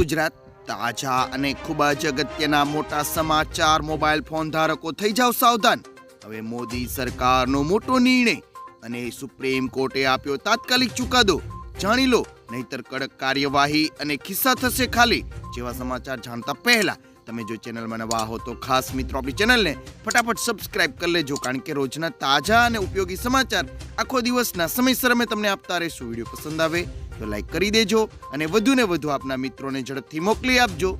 ગુજરાત તાજા અને ખૂબ જ અગત્યના મોટા સમાચાર મોબાઈલ ફોન ધારકો થઈ જાવ સાવધાન. હવે મોદી સરકારનો મોટો નિર્ણય અને સુપ્રીમ કોર્ટે આપ્યો તાત્કાલિક ચુકાદો. જાણી લો, નહીતર કડક કાર્યવાહી અને ખિસ્સા થશે ખાલી, જેવા સમાચાર જાણતા પહેલા તમે જો ચેનલમાં નવા હો તો ખાસ મિત્રો આપણી ચેનલને ફટાફટ સબસ્ક્રાઇબ કરી લેજો, કારણ કે રોજના તાજા અને ઉપયોગી સમાચાર આખો દિવસના સમયસર અમે તમને આપતા રહીશું. વીડિયો પસંદ આવે તો લાઈક કરી દેજો અને વધુને વધુ આપના મિત્રોને ઝડપથી મોકલી આપજો.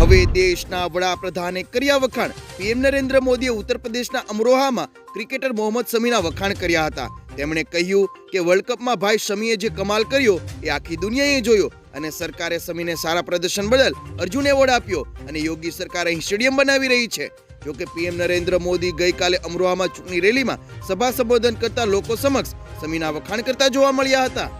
હવે દેશના વડાપ્રધાને કર્યા વખાણ. પીએમ નરેન્દ્ર મોદીએ ઉત્તર પ્રદેશના અમરોહામાં ક્રિકેટર મોહમ્મદ શમીના વખાણ કર્યા હતા. તેમણે કહ્યું કે વર્લ્ડ કપમાં ભાઈ શમીએ જે કમાલ કર્યો એ આખી દુનિયાએ જોયો અને સરકારે શમીને સારા પ્રદર્શન બદલ અર્જુન એવોર્ડ આપ્યો અને યોગી સરકાર અહીં સ્ટેડિયમ બનાવી રહી છે. જોકે પીએમ નરેન્દ્ર મોદી ગઈકાલે અમરોહામાં ચૂંટણી રેલીમાં સભા સંબોધન કરતા લોકો સમક્ષ શમીના વખાણ કરતા જોવા મળ્યા હતા.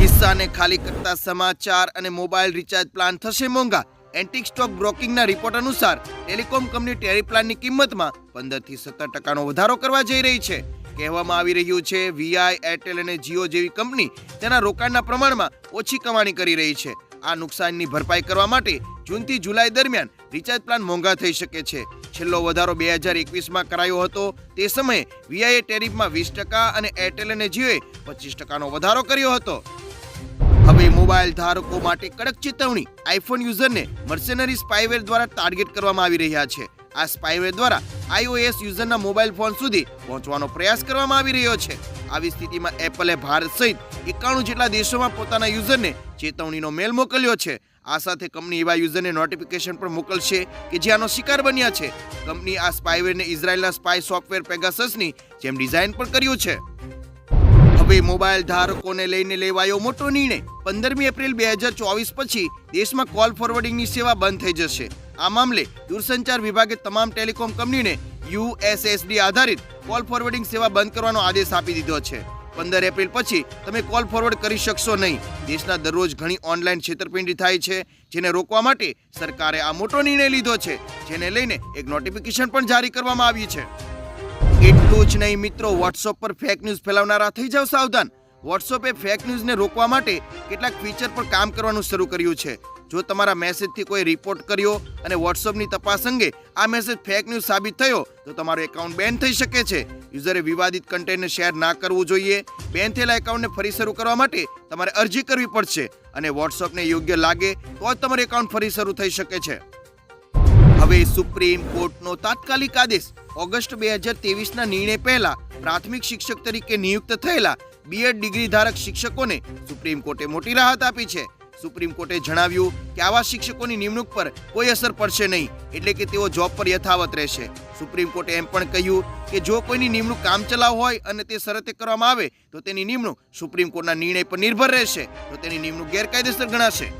હિસ્સાને ખાલી કરતા સમાચાર અને મોબાઈલ રિચાર્જ પ્લાન થશે મોંઘા. એન્ટિક સ્ટોક બ્રોકિંગના રિપોર્ટ અનુસાર, ટેલિકોમ કંપની ટેરી પ્લાનની કિંમતમાં પંદરથી સત્તર ટકાનો વધારો કરવા જઈ રહી છે. કહેવામાં આવી રહ્યું છે વીઆઈ એરટેલ અને જીઓ જેવી કંપની તેના રોકાણના પ્રમાણમાં ઓછી કમાણી કરી રહી છે. આ નુકસાનની ભરપાઈ કરવા માટે જૂનથી જુલાઈ દરમિયાન રિચાર્જ પ્લાન મોંઘા થઈ શકે છે. છેલ્લો વધારો બે હજાર એકવીસમાં કરાયો હતો. તે સમયે વીઆઈએ ટેરિફમાં વીસ ટકા અને એરટેલ અને જીઓએ પચીસ ટકાનો વધારો કર્યો હતો. હવે મોબાઈલ ધારકો માટે કડક ચેતવણી આઈફોન યુઝરને મર્સેનરી સ્પાઈવેર દ્વારા ટાર્ગેટ કરવામાં આવી રહ્યા છે. આ સ્પાઈવેર દ્વારા આઈઓએસ યુઝરના મોબાઈલ ફોન સુધી પહોંચવાનો પ્રયાસ કરવામાં આવી રહ્યો છે. આવી સ્થિતિમાં એપલે ભારત સહિત એકાણું જેટલા દેશોમાં પોતાના યુઝરને ચેતવણીનો મેલ મોકલ્યો છે. આ સાથે કંપની એવા યુઝરને નોટિફિકેશન પણ મોકલશે કે જે આનો શિકાર બન્યા છે. કંપની આ સ્પાઈવેરને ઇઝરાયલના સ્પાય સોફ્ટવેર પેગાસસની જેમ ડિઝાઇન પણ કર્યું છે. હવે મોબાઈલ ધારકોને લઈને લેવાયો મોટો નિર્ણય. પંદરમી એપ્રિલ બે હજાર ચોવીસ પછી દેશમાં કોલ ફોરવર્ડિંગની સેવા બંધ થઈ જશે. આ મામલે દૂરસંચાર વિભાગે તમામ ટેલિકોમ કંપનીને યુએસએસડી આધારિત કોલ ફોરવર્ડિંગ સેવા બંધ કરવાનો આદેશ આપી દીધો છે. પંદર એપ્રિલ પછી તમે કોલ ફોરવર્ડ કરી શકશો નહીં. દેશના દરરોજ ઘણી ઓનલાઈન છેતરપિંડી થાય છે, જેને રોકવા માટે સરકારે આ મોટો નિર્ણય લીધો છે, જેને લઈને એક નોટિફિકેશન પણ જારી કરવામાં આવી છે. એટલું જ નહીં મિત્રો વોટ્સઅપ પર ફેક ન્યૂઝ ફેલાવનારા થઈ જાવ સાવધાન. વોટ્સઅપે ફેક ન્યૂઝને રોકવા માટે કેટલાક ફીચર પર કામ કરવાનું શરૂ કર્યું છે. જો તમારા મેસેજથી કોઈ રિપોર્ટ કર્યો અને વોટ્સઅપની તપાસ અંગે આ મેસેજ ફેક ન્યૂઝ સાબિત થયો, તો તમારું એકાઉન્ટ બેન થઈ શકે છે. યુઝરે વિવાદિત કન્ટેન્ટને શેર ના કરવું જોઈએ. બેન થયેલા એકાઉન્ટને ફરી શરૂ કરવા માટે તમારે અરજી કરવી પડશે અને વોટ્સઅપને યોગ્ય લાગે તો જ તમારું એકાઉન્ટ ફરી શરૂ થઈ શકે છે. હવે સુપ્રીમ કોર્ટનો તાત્કાલિક આદેશ ઓગસ્ટ બે હજાર તેવીસના નિર્ણય પહેલા પ્રાથમિક શિક્ષક તરીકે નિયુક્ત થયેલા બીએડ ડિગ્રી ધારક શિક્ષકોને સુપ્રીમ કોર્ટે મોટી રાહત આપી છે. સુપ્રીમ કોર્ટે જણાવ્યું કે આવા શિક્ષકોની નિમણૂક પર કોઈ અસર પડશે નહીં, એટલે કે તેઓ જોબ પર યથાવત રહેશે. સુપ્રીમ કોર્ટે એમ પણ કહ્યું કે જો કોઈની નિમણૂક કામચલાઉ હોય અને તે શરતે કરવામાં આવે, તો તેની નિમણૂક સુપ્રીમ કોર્ટના નિર્ણય પર નિર્ભર રહેશે. તો તેની નિમણૂક ગેરકાયદેસર ગણાશે.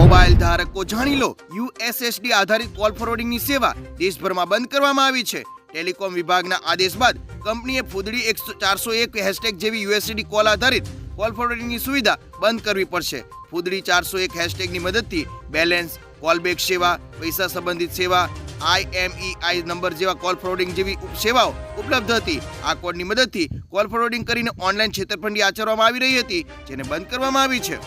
મોબાઈલ ધારકો જાણી લો. યુએસએસડી આધારિત કોલ ફોરવર્ડિંગની સેવા દેશભરમાં બંધ કરવામાં આવી છે. ટેલિકોમ વિભાગના આદેશ બાદ કંપનીએ ફૂદડી એકસો ચારસો એક હેશટેગ જેવી યુએસડી કોલ આધારિત કોલ ફોરવર્ડિંગની સુવિધા બંધ કરવી પડશે. ફૂદડી ચારસો એક હેશટેગની મદદથી બેલેન્સ, કોલબેક સેવા, પૈસા સંબંધિત સેવા, આઈએમઈઆઈ નંબર જેવા કોલ ફોરવર્ડિંગ જેવી સેવાઓ ઉપલબ્ધ હતી. આ કોડની મદદથી કોલ ફોરવર્ડિંગ કરીને ઓનલાઈન છેતરપિંડી આચરવામાં આવી રહી હતી, જેને બંધ કરવામાં આવી છે.